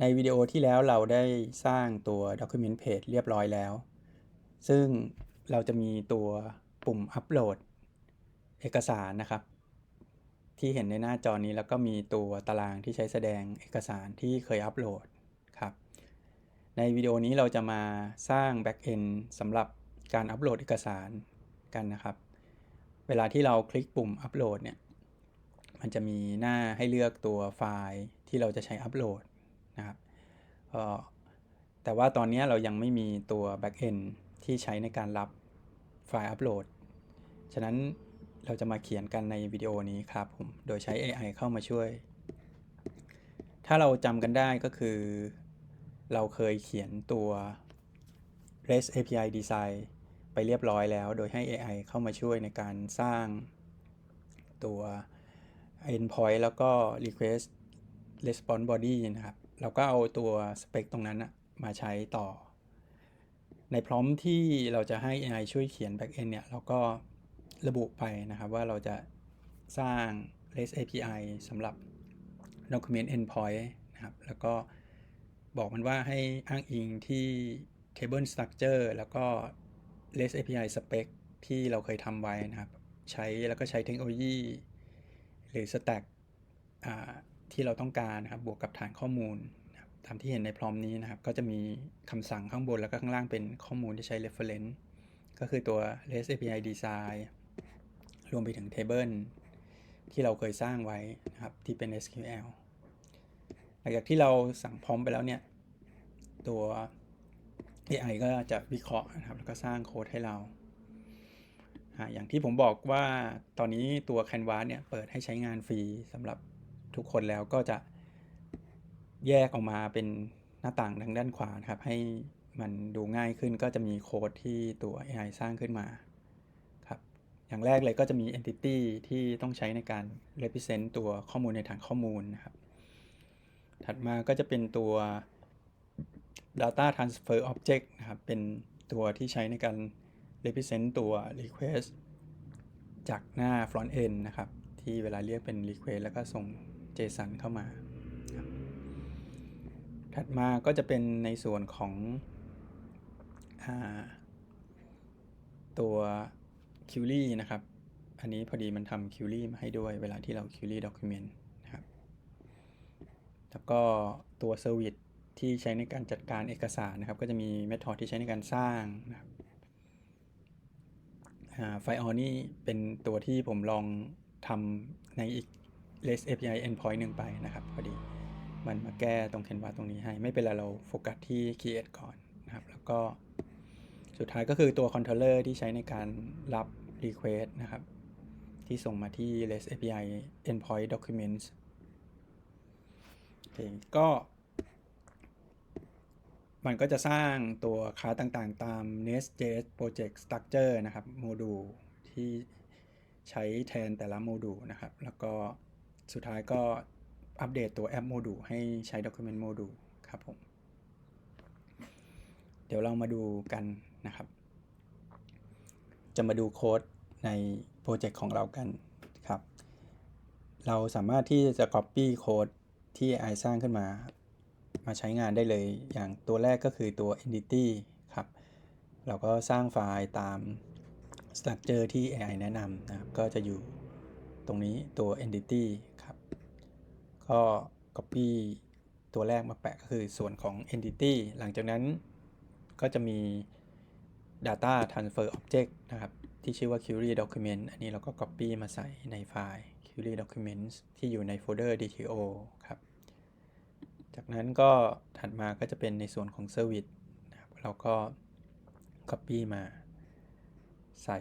ในวิดีโอที่แล้วเราได้สร้างตัว Document Page เรียบร้อยแล้ว ซึ่งเราจะมีตัวปุ่มอัปโหลดเอกสารนะครับ ที่เห็นในหน้าจอนี้แล้วก็มีตัวตารางที่ใช้แสดงเอกสารที่เคยอัปโหลดครับ ในวิดีโอนี้เราจะมาสร้าง Backend สำหรับการอัปโหลดเอกสารกันนะครับ เวลาที่เราคลิกปุ่มอัปโหลดเนี่ย มันจะมีหน้าให้เลือกตัวไฟล์ที่เราจะใช้อัปโหลด นะครับแต่ว่าตอนนี้เรายังไม่มีตัว Backend ที่ใช้ในการรับไฟล์อัปโหลด ฉะนั้นเราจะมาเขียนกันในวิดีโอนี้ครับผม โดยใช้ AI เข้ามาช่วย ถ้าเราจำกันได้ก็คือ เราเคยเขียนตัว REST API Design ไปเรียบร้อยแล้ว โดยให้ AI เข้ามาช่วยในการสร้างตัว endpoint แล้วก็ request response body นะครับ เราก็เอาตัวสเปคตรงนั้นมาใช้ต่อ ในพร้อมที่เราจะให้ AI ช่วยเขียน backend เนี่ย เราก็ระบุไปนะครับว่าเราจะสร้าง REST API สำหรับ document endpoint นะครับ แล้วก็บอกมันว่าให้อ้างอิงที่ table structure แล้วก็ REST API spec ที่เราเคยทำไว้นะครับ ใช้แล้วก็ใช้เทคโนโลยี หรือ stack ที่เราต้องการนะครับบวกกับฐานข้อมูลตามที่เห็นในพร้อมนี้นะครับ ก็จะมีคำสั่งข้างบนแล้วก็ข้างล่างเป็นข้อมูลที่ใช้ reference ก็คือตัว REST API design รวมไปถึง table ที่เราเคยสร้างไว้นะครับ ที่เป็น SQL หลังจากที่เราสั่งพร้อมไปแล้วเนี่ย ตัว AI ก็จะวิเคราะห์นะครับ แล้วก็สร้างโค้ดให้เรา อย่างที่ผมบอกว่าตอนนี้ตัว Canvas เนี่ย เปิดให้ใช้งานฟรีสำหรับ ทุกคนแล้วก็จะแยกออกมาเป็นหน้าต่างทางด้านขวานะครับ ให้มันดูง่ายขึ้นก็จะมีโค้ดที่ตัว AI สร้างขึ้นมาครับอย่างแรกเลยก็จะมี entity ที่ต้องใช้ในการ represent ตัวข้อมูลในฐานข้อมูลนะครับ ถัดมาก็จะเป็นตัว data transfer object นะครับ เป็นตัวที่ใช้ในการ represent ตัว request จากหน้า front end นะครับ ที่เวลาเรียกเป็น request แล้วก็ส่ง JSON เข้ามา ถัดมาก็จะเป็นในส่วนของอตัว query นะครับ อันนี้พอดีมันทำ query มาให้ด้วยเวลาที่เรา query document นะครับ แล้วก็ตัว service ที่ใช้ในการจัดการเอกสารนะครับ ก็จะมี method ที่ใช้ในการสร้างนะครับไฟออนี่เป็นตัวที่ผมลองทำในอีก REST API endpoint หนึ่งไปนะครับพอดีมันมาแก้ตรง Canva ตรงนี้ให้ ไม่เป็นไรเราโฟกัสที่ create ก่อนนะครับ แล้วก็สุดท้ายก็คือตัว controller ที่ใช้ในการรับ request นะครับ ที่ส่งมาที่ REST API endpoint documents โอเคก็ มันก็จะสร้างตัวคลาสต่างๆ ตาม Nest.js Project Structure นะครับ โมดูลที่ใช้แทนแต่ละโมดูลนะครับ แล้วก็ สุดท้ายก็อัปเดตตัวแอปโมดูลให้ใช้ Document โมดูลครับผม เดี๋ยวเรามาดูกันนะครับ จะมาดูโค้ดในโปรเจกต์ของเรากันครับ เราสามารถที่จะ Copy โค้ดที่ AI สร้างขึ้นมา มาใช้งานได้เลย อย่างตัวแรกก็คือตัว entity ครับ เราก็สร้างไฟล์ตาม structure ที่ AI แนะนำนะครับ ก็จะอยู่ตรงนี้ตัว entity ครับ ก็ copy ตัวแรกมาแปะก็คือส่วนของ entity หลังจากนั้นก็จะมี data transfer object นะครับ ที่ชื่อว่า query document อันนี้เราก็ copy มาใส่ในไฟล์ query documents ที่อยู่ในโฟลเดอร์ DTO ครับ จากนั้นก็ถัดมาก็จะเป็นในส่วนของ Service นะครับเราก็ Copy มาใส่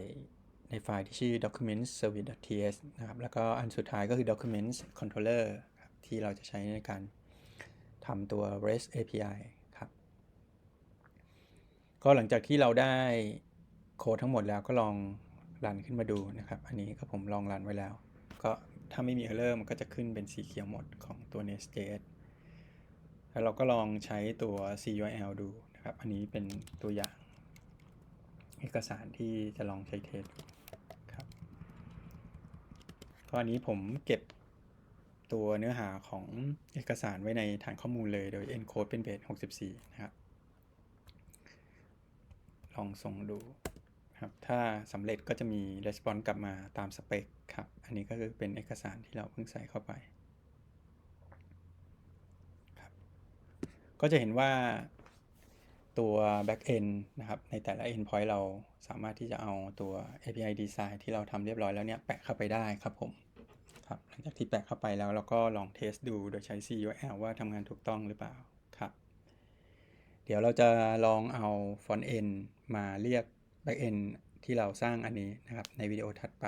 ในไฟล์ที่ชื่อ documents service.ts นะครับ แล้วก็อันสุดท้ายก็คือ documents controller ที่เราจะใช้ในการทำตัว REST API ครับ ก็หลังจากที่เราได้โค้ดทั้งหมดแล้วก็ลองรันขึ้นมาดูนะครับ อันนี้ก็ผมลองรันไว้แล้ว ก็ถ้าไม่มี error มันก็จะขึ้นเป็นสีเขียวหมดของตัว Nest.js แล้วเราก็ลองใช้ตัว CURL ดูนะครับ อันนี้เป็นตัวอย่างเอกสารที่จะลองใช้เทสครับก็อันนี้ผมเก็บ ตัวเนื้อหาของเอกสารไว้ในฐานข้อมูลเลยโดย encode เป็นเบส64 นะครับ ลองส่งดูครับ ถ้าสำเร็จก็จะมี response กลับมาตามสเปคครับ อันนี้ก็คือเป็นเอกสารที่เราเพิ่งใส่เข้าไปครับก็จะเห็นว่าตัว backend นะครับ ในแต่ละ endpoint เราสามารถที่จะเอาตัว API design ที่เราทำเรียบร้อยแล้วเนี่ย แปะเข้าไปได้ครับผม ครับ หลังจากที่แปะเข้าไปแล้วเราก็ลองเทสดูโดยใช้ CUL ว่าทำงานถูกต้องหรือเปล่าครับ เดี๋ยวเราจะลองเอา f อน t end มาเรียก back end ที่เราสร้างอันนี้นะครับในวิดีโอถัดไป